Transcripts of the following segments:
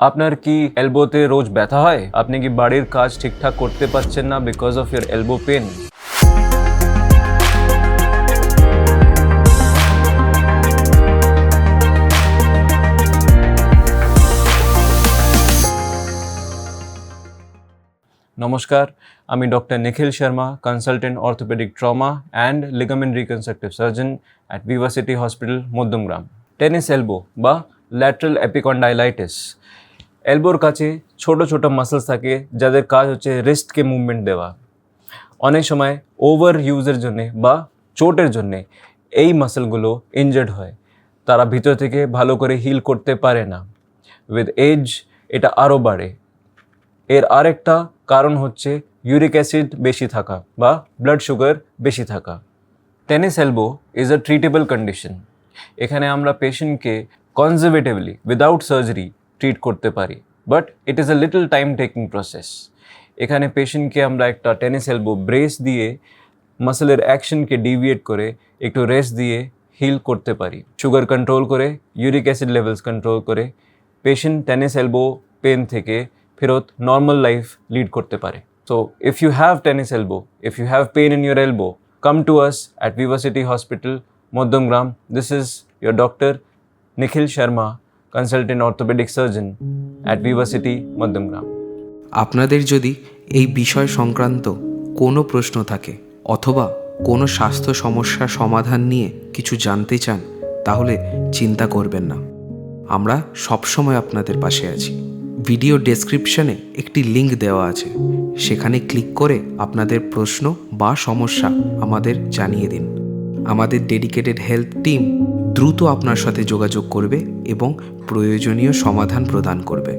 আপনার কি এলবোতে রোজ ব্যথা হয়? আপনি কি বাড়ির কাজ ঠিকঠাক করতে পারছেন না because of your elbow pain নমস্কার, আমি doctor Nikhil Sharma consultant orthopaedic trauma and ligament reconstructive surgeon at Viva City Hospital Madhyamgram tennis elbow বা ল্যাটারাল এপিকন্ডাইলাইটিস এলবোর কাছে ছোট ছোট মাসেলস থাকে, যাদের কাজ হচ্ছে রিস্টকে মুভমেন্ট দেওয়া। অনেক সময় ওভার ইউজের জন্যে বা চোটের জন্যে এই মাসেলগুলো ইনজার্ড হয়। তারা ভিতর থেকে ভালো করে হিল করতে পারে না। উইথ এজ এটা আরও বাড়ে। এর আরেকটা কারণ হচ্ছে ইউরিক অ্যাসিড বেশি থাকা বা ব্লাড সুগার বেশি থাকা। Tennis elbow is a treatable condition এখানে আমরা পেশেন্টকে কনজারভেটিভলি উইদাউট সার্জারি ট্রিট করতে পারি but it is a little time taking process এখানে পেশেন্টকে আমরা একটা টেনিস এলবো ব্রেস দিয়ে মাসেলের অ্যাকশনকে ডিভিয়েট করে একটু রেস্ট দিয়ে হিল করতে পারি সুগার কন্ট্রোল করে ইউরিক অ্যাসিড লেভেলস কন্ট্রোল করে পেশেন্ট টেনিস এলবো পেন থেকে ফেরত নর্মাল লাইফ লিড করতে পারে so if you have tennis elbow if you have pain in your elbow come to us at Viva City Hospital Madhyamgram this is your doctor Nikhil Sharma consultant orthopaedic surgeon at Viva City Madhyamgram আপনাদের যদি এই বিষয় সংক্রান্ত কোনো প্রশ্ন থাকে অথবা কোনো স্বাস্থ্য সমস্যার সমাধান নিয়ে কিছু জানতে চান, তাহলে চিন্তা করবেন না। আমরা সবসময় আপনাদের পাশে আছি। ভিডিও ডেসক্রিপশনে একটি লিংক দেওয়া আছে। সেখানে ক্লিক করে আপনাদের প্রশ্ন বা সমস্যা আমাদের জানিয়ে দিন। আমাদের ডেডিকেটেড হেলথ টিম দ্রুত আপনার সাথে যোগাযোগ করবে এবং প্রয়োজনীয় সমাধান প্রদান করবে।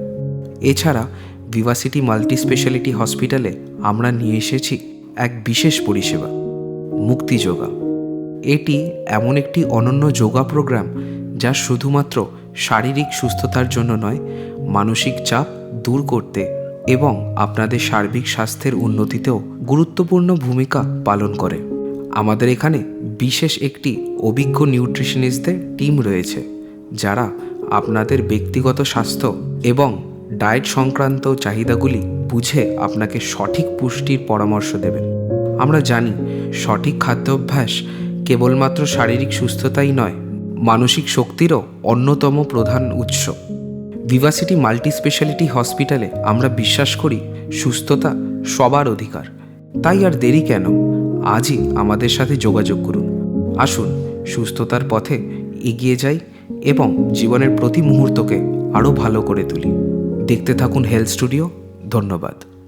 এছাড়া ভিভাসিটি মাল্টি স্পেশালিটি হসপিটালে আমরা নিয়ে এসেছি এক বিশেষ পরিষেবা, মুক্তি যোগা। এটি এমন একটি অনন্য যোগা প্রোগ্রাম যা শুধুমাত্র শারীরিক সুস্থতার জন্য নয়, মানসিক চাপ দূর করতে এবং আপনাদের সার্বিক স্বাস্থ্যের উন্নতিতেও গুরুত্বপূর্ণ ভূমিকা পালন করে। আমাদের এখানে বিশেষ একটি অভিজ্ঞ নিউট্রিশনিস্টদের টিম রয়েছে, যারা আপনাদের ব্যক্তিগত স্বাস্থ্য এবং ডায়েট সংক্রান্ত চাহিদাগুলি বুঝে আপনাকে সঠিক পুষ্টির পরামর্শ দেবেন। আমরা জানি, সঠিক খাদ্যাভ্যাস কেবলমাত্র শারীরিক সুস্থতাই নয়, মানসিক শক্তিরও অন্যতম প্রধান উৎস। ভিভাসিটি মাল্টি স্পেশালিটি হসপিটালে আমরা বিশ্বাস করি, সুস্থতা সবার অধিকার। তাই আর দেরি কেন? আজই আমাদের সাথে যোগাযোগ করুন। আসুন সুস্থতার পথে এগিয়ে যাই এবং জীবনের প্রতি মুহূর্তকে আরও ভালো করে তুলি। দেখতে থাকুন হেলথ স্টুডিও। ধন্যবাদ।